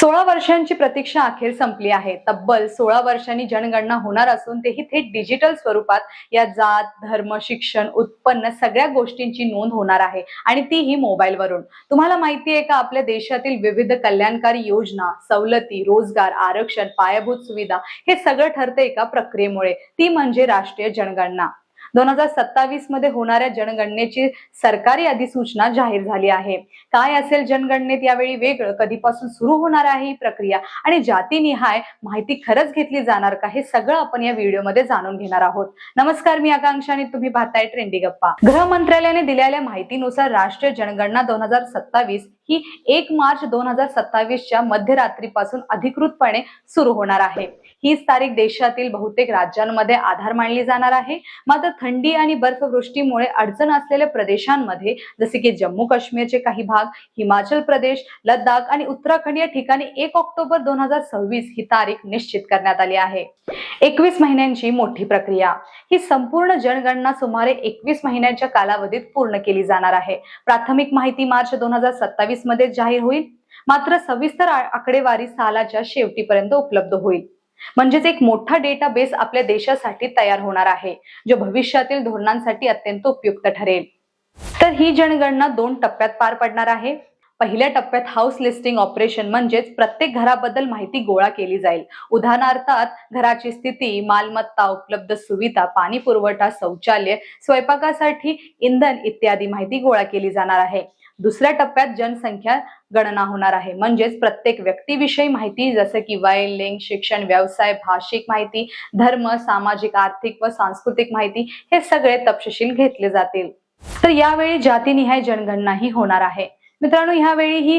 सोळा वर्षांची प्रतीक्षा अखेर संपली आहे. तब्बल सोळा वर्षांनी जनगणना होणार असून तेही थेट डिजिटल स्वरूपात या जात धर्म शिक्षण उत्पन्न सगळ्या गोष्टींची नोंद होणार आहे आणि तीही मोबाईलवरून तुम्हाला माहिती आहे का आपल्या देशातील विविध कल्याणकारी योजना सवलती रोजगार आरक्षण पायाभूत सुविधा हे सगळं ठरते एका प्रक्रियेमुळे. ती म्हणजे राष्ट्रीय जनगणना. दोन हजार सत्तावीसमध्ये होणाऱ्या जनगणनेची सरकारी अधिसूचना जाहीर झाली आहे. काय असेल जनगणनेत यावेळी वेगळं? कधीपासून सुरू होणार आहे ही प्रक्रिया? आणि जातीनिहाय माहिती खरंच घेतली जाणार का? हे सगळं आपण या व्हिडिओमध्ये जाणून घेणार आहोत. नमस्कार मी आकांक्षा आणि तुम्ही पाहताय ट्रेंडी गप्पा. गृह मंत्रालयाने दिलेल्या माहितीनुसार राष्ट्रीय जनगणना दोन हजार सत्तावीस ही एक मार्च दोन हजार सत्तावीसच्या मध्यरात्रीपासून अधिकृतपणे सुरू होणार आहे. हीच तारीख देशातील बहुतेक राज्यांमध्ये आधार मानली जाणार आहे. मात्र थंडी आणि बर्फवृष्टीमुळे अडचण असलेल्या प्रदेशांमध्ये जसे की जम्मू काश्मीरचे काही भाग हिमाचल प्रदेश लद्दाख आणि उत्तराखंड या ठिकाणी एक ऑक्टोबर दोन हजार सव्वीस ही तारीख निश्चित करण्यात आली आहे. एकवीस महिन्यांची मोठी प्रक्रिया. ही संपूर्ण जनगणना सुमारे एकवीस महिन्यांच्या कालावधीत पूर्ण केली जाणार आहे. प्राथमिक माहिती मार्च दोन हजार सत्तावीस मध्ये जाहीर होईल. मात्र सविस्तर आकडेवारी सालाच्या शेवटीपर्यंत उपलब्ध होईल. म्हणजेच एक मोठा डेटाबेस आपल्या देशासाठी तयार होणार आहे जो भविष्यातील धोरणांसाठी अत्यंत उपयुक्त ठरेल. तर ही जनगणना दोन टप्प्यात पार पडणार आहे. पहिल्या टप्प्यात हाऊस लिस्टिंग ऑपरेशन म्हणजेच प्रत्येक घराबद्दल माहिती गोळा केली जाईल. उदाहरणार्थात घराची स्थिती मालमत्ता उपलब्ध सुविधा पाणी पुरवठा शौचालय स्वयंपाकासाठी इंधन इत्यादी माहिती गोळा केली जाणार आहे. दुसऱ्या टप्प्यात जनसंख्या गणना होणार आहे. म्हणजेच प्रत्येक व्यक्तीविषयी माहिती जसं की वय लिंग शिक्षण व्यवसाय भाषिक माहिती धर्म सामाजिक आर्थिक व सांस्कृतिक माहिती हे सगळे तपशील घेतले जातील. तर यावेळी जातीनिहाय जनगणनाही होणार आहे. मित्रांनो ह्यावेळी ही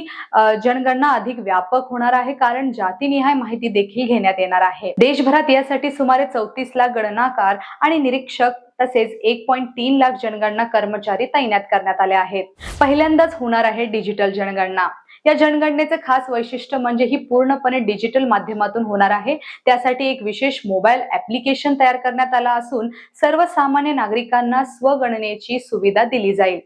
जनगणना अधिक व्यापक होणार आहे कारण जातीनिहाय माहिती देखील घेण्यात येणार आहे. देशभरात यासाठी सुमारे चौतीस लाख गणनाकार आणि निरीक्षक तसेच एक पॉईंट तीन लाख जनगणना कर्मचारी तैनात करण्यात आले आहेत. पहिल्यांदाच होणार आहे डिजिटल जनगणना. या जनगणनेचं खास वैशिष्ट्य म्हणजे ही पूर्णपणे डिजिटल माध्यमातून होणार आहे. त्यासाठी एक विशेष मोबाईल ऍप्लिकेशन तयार करण्यात आला असून सर्वसामान्य नागरिकांना स्वगणनेची सुविधा दिली जाईल.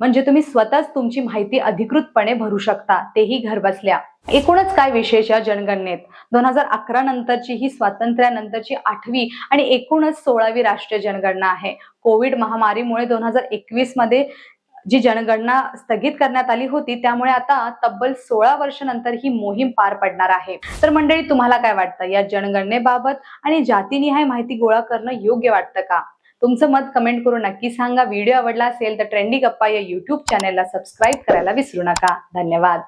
म्हणजे तुम्ही स्वतःच तुमची माहिती अधिकृतपणे भरू शकता. तेही घर बसल्या एकूणच काय विशेष या जनगणनेत? दोन हजार अकरा नंतरची ही स्वातंत्र्यानंतरची आठवी आणि एकूणच सोळावी राष्ट्रीय जनगणना आहे. कोविड महामारीमुळे दोन हजार एकवीसमध्ये जी जनगणना स्थगित करण्यात आली होती त्यामुळे आता तब्बल सोळा वर्षानंतर ही मोहीम पार पडणार आहे. तर मंडळी तुम्हाला काय वाटतं? या जनगणनेबाबत आणि जातीनिहाय माहिती गोळा करणं योग्य वाटतं का? तुमचं मत कमेंट करून नक्की सांगा. व्हिडिओ आवडला असेल तर ट्रेंडी गप्पा या युट्यूब चॅनेलला सबस्क्राईब करायला विसरू नका. धन्यवाद.